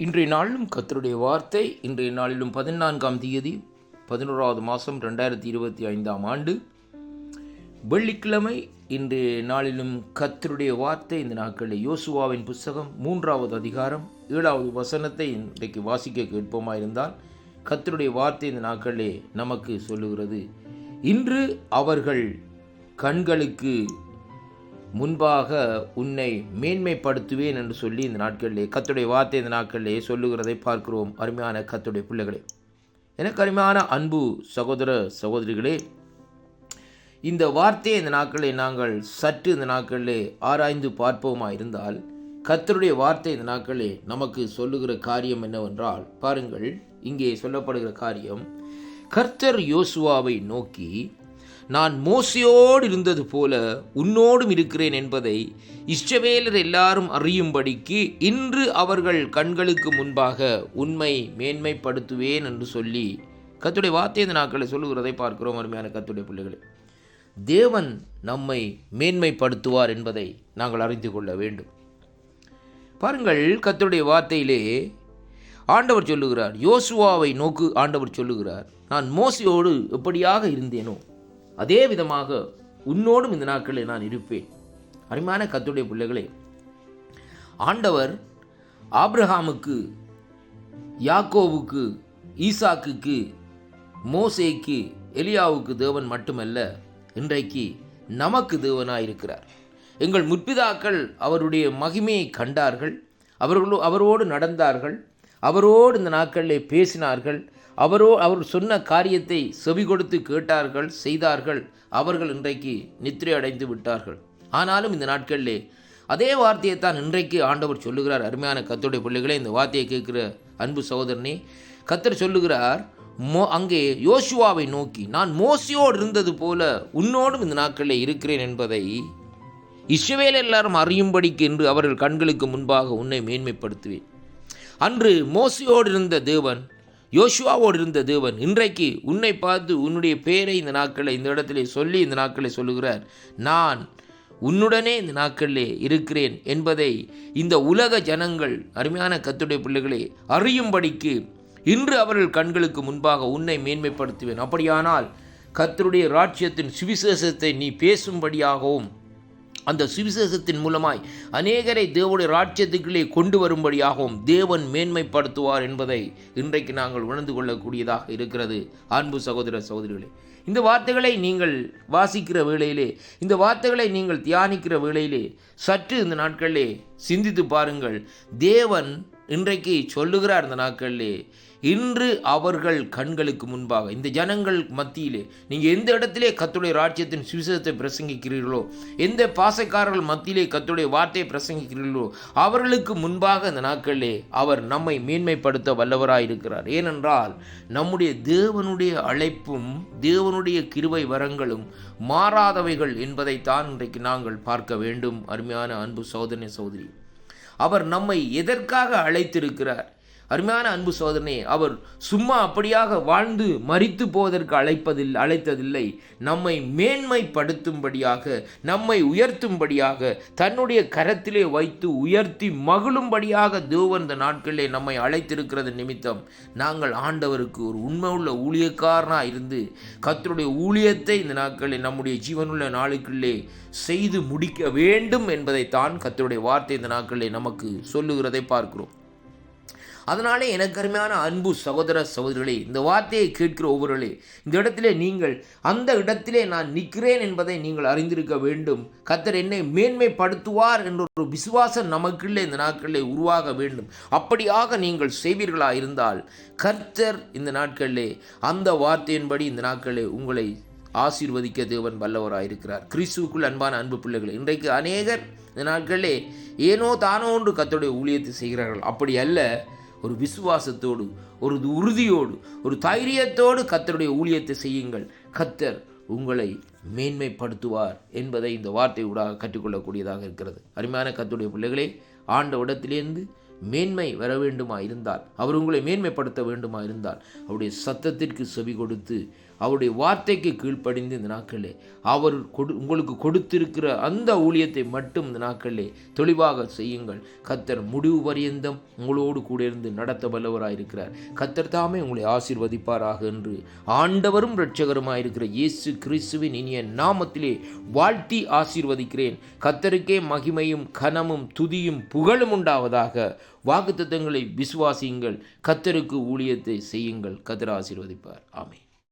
இன்றைய நாளிலும் கத்தருடைய வார்த்தை இன்றைய நாளிலும் பதினான்காம் தேதி பதினோராவது மாதம் ரெண்டாயிரத்தி இருபத்தி ஐந்தாம் ஆண்டு. வெள்ளிக்கிழமை இன்றைய நாளிலும் கத்தருடைய வார்த்தை இந்த நாட்களில் யோசுவாவின் புஸ்தகம் மூன்றாவது அதிகாரம் ஏழாவது வசனத்தை இன்றைக்கு வாசிக்க கேட்போமாயிருந்தால் கத்தருடைய வார்த்தை இந்த நாட்களிலே நமக்கு சொல்லுகிறது. இன்று அவர்கள் கண்களுக்கு முன்பாக உன்னை மேன்மைப்படுத்துவேன் என்று சொல்லி இந்த நாட்களிலே கத்துடைய வார்த்தை இந்த நாட்களிலே சொல்லுகிறதை பார்க்கிறோம். அருமையான கத்துடைய பிள்ளைகளே. எனக்கு அருமையான அன்பு சகோதர சகோதரிகளே இந்த வார்த்தையை இந்த நாட்களை நாங்கள் சற்று இந்த நாட்களிலே ஆராய்ந்து பார்ப்போமா இருந்தால் கத்தருடைய வார்த்தை இந்த நாட்களே நமக்கு சொல்லுகிற காரியம் என்னவென்றால் பாருங்கள் இங்கே சொல்லப்படுகிற காரியம் கர்த்தர் யோசுவாவை நோக்கி நான் மோசையோடு இருந்தது போல உன்னோடும் இருக்கிறேன் என்பதை இஷ்டவேலர் எல்லாரும் அறியும்படிக்கு இன்று அவர்கள் கண்களுக்கு முன்பாக உண்மை மேன்மைப்படுத்துவேன் என்று சொல்லி கத்துடைய வார்த்தை இந்த நாட்களை சொல்லுகிறதை பார்க்கிறோம் அருமையான கத்துடைய பிள்ளைகளே. தேவன் நம்மை மேன்மைப்படுத்துவார் என்பதை நாங்கள் அறிந்து கொள்ள வேண்டும். பாருங்கள் கத்துடைய வார்த்தையிலே ஆண்டவர் சொல்லுகிறார். யோசுவாவை நோக்கு ஆண்டவர் சொல்லுகிறார். நான் மோசையோடு எப்படியாக இருந்தேனோ அதே விதமாக உன்னோடும் இந்த நாட்களில் நான் இருப்பேன். அருமையான கத்துடைய பிள்ளைகளே ஆண்டவர் ஆப்ரஹாமுக்கு யாக்கோவுக்கு ஈசாக்குக்கு மோசேக்கு எலியாவுக்கு தேவன் மட்டுமல்ல இன்றைக்கு நமக்கு தேவனாயிருக்கிறார். எங்கள் முற்பிதாக்கள் அவருடைய மகிமையை கண்டார்கள். அவர்களோ அவரோடு நடந்தார்கள். அவரோடு இந்த நாட்களிலே பேசினார்கள். அவரோ அவர் சொன்ன காரியத்தை செவி கொடுத்து கேட்டார்கள் செய்தார்கள் அவர்கள் இன்றைக்கு நித்திரை அடைந்து விட்டார்கள். ஆனாலும் இந்த நாட்களிலே அதே வார்த்தையை தான் இன்றைக்கு ஆண்டவர் சொல்லுகிறார். அருமையான கத்தோடைய பிள்ளைகளே இந்த வார்த்தையை கேட்கிற அன்பு சகோதரனே கத்தர் சொல்லுகிறார் மோ அங்கே யோசுவாவை நோக்கி நான் மோசியோடு இருந்தது போல உன்னோடும் இந்த நாட்களில் இருக்கிறேன் என்பதை இஸ்ரவேல் எல்லாரும் அறியும்படிக்கு என்று அவர்கள் கண்களுக்கு முன்பாக உன்னை மேன்மைப்படுத்துவேன். அன்று மோசியோடு இருந்த தேவன் யோசுவாவோடு இருந்த தேவன் இன்றைக்கு உன்னை பார்த்து உன்னுடைய பேரை இந்த நாட்களை இந்த இடத்திலே சொல்லி இந்த நாட்களை சொல்லுகிறார். நான் உன்னுடனே இந்த நாட்களிலே இருக்கிறேன் என்பதை இந்த உலக ஜனங்கள் அருமையான கத்துடைய பிள்ளைகளே அறியும்படிக்கு இன்று அவர்கள் கண்களுக்கு முன்பாக உன்னை மேன்மைப்படுத்துவேன். அப்படியானால் கத்தருடைய ராட்சியத்தின் சுவிசேஷத்தை நீ பேசும்படியாகவும் அந்த சுவிசேஷத்தின் மூலமாய் அநேகரை தேவனுடைய ராட்சியத்துக்குள்ளே கொண்டு வரும்படியாகவும் தேவன் மேன்மைப்படுத்துவார் என்பதை இன்றைக்கு நாங்கள் உணர்ந்து கொள்ளக்கூடியதாக இருக்கிறது. அன்பு சகோதர சகோதரிகளே இந்த வார்த்தைகளை நீங்கள் வாசிக்கிற வேளையிலே இந்த வார்த்தைகளை நீங்கள் தியானிக்கிற வேளையிலே சற்று இந்த நாட்களிலே சிந்தித்து பாருங்கள். தேவன் இன்றைக்கு சொல்லுகிறார் இந்த நாட்களிலே இன்று அவர்கள் கண்களுக்கு முன்பாக இந்த ஜனங்கள் மத்தியிலே நீங்கள் எந்த இடத்திலே கத்துடைய ராஜ்யத்தின் சுவிசேஷத்தை பிரசங்கிக்கிறீர்களோ எந்த பாசக்காரர்கள் மத்தியிலே கத்துடைய வார்த்தையை பிரசங்கிக்கிறீர்களோ அவர்களுக்கு முன்பாக இந்த நாட்களிலே அவர் நம்மை மேன்மைப்படுத்த வல்லவராயிருக்கிறார். ஏனென்றால் நம்முடைய தேவனுடைய அழைப்பும் தேவனுடைய கிருவை வரங்களும் மாறாதவைகள் என்பதைத்தான் இன்றைக்கு நாங்கள் பார்க்க வேண்டும். அருமையான அன்பு சோதனை சோதரி அவர் நம்மை எதற்காக அழைத்திருக்கிறார்? அருமையான அன்பு சோதனை அவர் சும்மா அப்படியாக வாழ்ந்து மறித்து போவதற்கு அழைப்பதில் அழைத்ததில்லை. நம்மை மேன்மைப்படுத்தும்படியாக நம்மை உயர்த்தும்படியாக தன்னுடைய கரத்திலே வைத்து உயர்த்தி மகிழும்படியாக தேவன் இந்த நாட்களிலே நம்மை அழைத்திருக்கிறது நிமித்தம். நாங்கள் ஆண்டவருக்கு ஒரு உண்மை உள்ள ஊழியக்காரனாக இருந்து கத்தருடைய ஊழியத்தை இந்த நாட்களில் நம்முடைய ஜீவனுள்ள நாளுக்குள்ளே செய்து முடிக்க வேண்டும் என்பதைத்தான் கத்தருடைய வார்த்தை இந்த நாட்களில் நமக்கு சொல்லுகிறதை பார்க்கிறோம். அதனாலே எனக்கு அருமையான அன்பு சகோதர சகோதரிகளே இந்த வார்த்தையை கேட்கிற ஒவ்வொருவர்களே இந்த இடத்திலே நீங்கள் அந்த இடத்திலே நான் நிற்கிறேன் என்பதை நீங்கள் அறிந்திருக்க வேண்டும். கத்தர் என்னை மேன்மைப்படுத்துவார் என்ற ஒரு விசுவாசம் நமக்குள்ளே இந்த நாட்களிலே உருவாக வேண்டும். அப்படியாக நீங்கள் செய்வீர்களா இருந்தால் கர்த்தர் இந்த நாட்களிலே அந்த வார்த்தையின்படி இந்த நாட்களிலே உங்களை ஆசீர்வதிக்க தேவன் வல்லவராயிருக்கிறார். கிறிஸ்துவுக்குள் அன்பான அன்பு பிள்ளைகள் இன்றைக்கு அநேகர் இந்த நாட்களிலே ஏனோ தானோ ஒன்று கத்தோடைய ஊழியத்தை செய்கிறார்கள். அப்படி அல்ல ஒரு விசுவாசத்தோடு ஒரு உறுதியோடு ஒரு தைரியத்தோடு கத்தருடைய ஊழியத்தை செய்யுங்கள். கத்தர் உங்களை மேன்மைப்படுத்துவார் என்பதை இந்த வார்த்தை ஊடாக கற்றுக்கொள்ளக்கூடியதாக இருக்கிறது. அருமையான கத்துடைய பிள்ளைகளே ஆண்ட இடத்திலிருந்து மேன்மை வர வேண்டுமா இருந்தால் அவர் உங்களை மேன்மைப்படுத்த வேண்டுமா இருந்தால் அவருடைய சத்தத்திற்கு செவி கொடுத்து அவருடைய வார்த்தைக்கு கீழ்ப்படிந்து இந்த நாட்களே அவர் கொடு உங்களுக்கு கொடுத்திருக்கிற அந்த ஊழியத்தை மட்டும் இந்த நாட்களே தெளிவாக செய்யுங்கள். கத்தர் முடிவு பரியந்தம் உங்களோடு கூட இருந்து நடத்த வல்லவராயிருக்கிறார் கத்தர் தாமே உங்களை ஆசீர்வதிப்பாராக என்று ஆண்டவரும் இரட்சகருமாயிருக்கிற இயேசு கிறிஸ்துவின் இனிய நாமத்திலே வாழ்த்தி ஆசீர்வதிக்கிறேன். கத்தருக்கே மகிமையும் கனமும் துதியும் புகழும் உண்டாவதாக வாக்குத்தத்தங்களை விசுவாசியுங்கள். கத்தருக்கு ஊழியத்தை செய்யுங்கள். கத்தர் ஆசீர்வதிப்பார். ஆமை